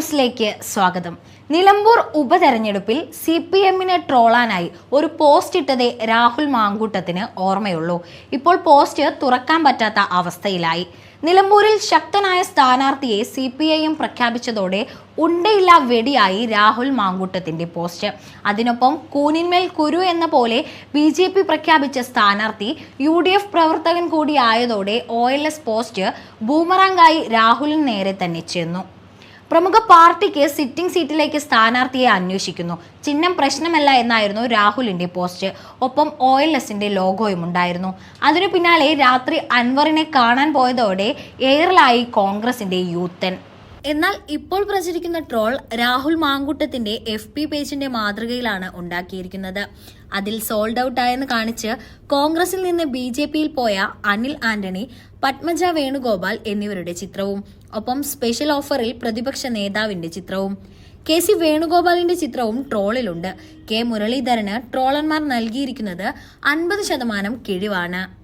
ന്യൂസിലേക്ക് സ്വാഗതം. നിലമ്പൂർ ഉപതെരഞ്ഞെടുപ്പിൽ സി പി എമ്മിനെ ട്രോളാനായി ഒരു പോസ്റ്റ് ഇട്ടതേ രാഹുൽ മാങ്കൂട്ടത്തിന് ഓർമ്മയുള്ളൂ. ഇപ്പോൾ പോസ്റ്റ് തുറക്കാൻ പറ്റാത്ത അവസ്ഥയിലായി. നിലമ്പൂരിൽ ശക്തനായ സ്ഥാനാർത്ഥിയെ സി പി ഐ എം പ്രഖ്യാപിച്ചതോടെ ഉണ്ടയില്ല വെടിയായി രാഹുൽ മാങ്കൂട്ടത്തിന്റെ പോസ്റ്റ്. അതിനൊപ്പം കൂനിന്മേൽ കുരു എന്ന പോലെ ബി ജെ പി പ്രഖ്യാപിച്ച സ്ഥാനാർത്ഥി യു ഡി എഫ് പ്രവർത്തകൻ കൂടിയായതോടെ ഒ എൽ എസ് പോസ്റ്റ് ബൂമറാങ്കായി രാഹുലിന് നേരെ തന്നെ ചെന്നു. പ്രമുഖ പാർട്ടിക്ക് സിറ്റിംഗ് സീറ്റിലേക്ക് സ്ഥാനാർത്ഥിയെ അന്വേഷിക്കുന്നു. ചിഹ്നം പ്രശ്നമല്ല എന്നായിരുന്നു രാഹുലിന്റെ പോസ്റ്റ്. ഒപ്പം ഒ എൽ എസിന്റെ ലോഗോയും ഉണ്ടായിരുന്നു. അതിനു പിന്നാലെ രാത്രി അൻവറിനെ കാണാൻ പോയതോടെ എയറിലായി കോൺഗ്രസിന്റെ യൂത്തൻ. എന്നാൽ ഇപ്പോൾ പ്രചരിക്കുന്ന ട്രോൾ രാഹുൽ മാങ്കുട്ടത്തിന്റെ എഫ് പി പേജിന്റെ മാതൃകയിലാണ് ഉണ്ടാക്കിയിരിക്കുന്നത്. അതിൽ സോൾഡ് ഔട്ട് ആയെന്ന് കാണിച്ച് കോൺഗ്രസിൽ നിന്ന് ബി ജെ പിയിൽ പോയ അനിൽ ആന്റണി പത്മജ വേണുഗോപാൽ എന്നിവരുടെ ചിത്രവും ഒപ്പം സ്പെഷ്യൽ ഓഫറിൽ പ്രതിപക്ഷ നേതാവിന്റെ ചിത്രവും. കെ സി വേണുഗോപാലിന്റെ ചിത്രവും ട്രോളിലുണ്ട്. കെ മുരളീധരന് ട്രോളന്മാർ നൽകിയിരിക്കുന്നത് അൻപത് ശതമാനം കിഴിവാണ്.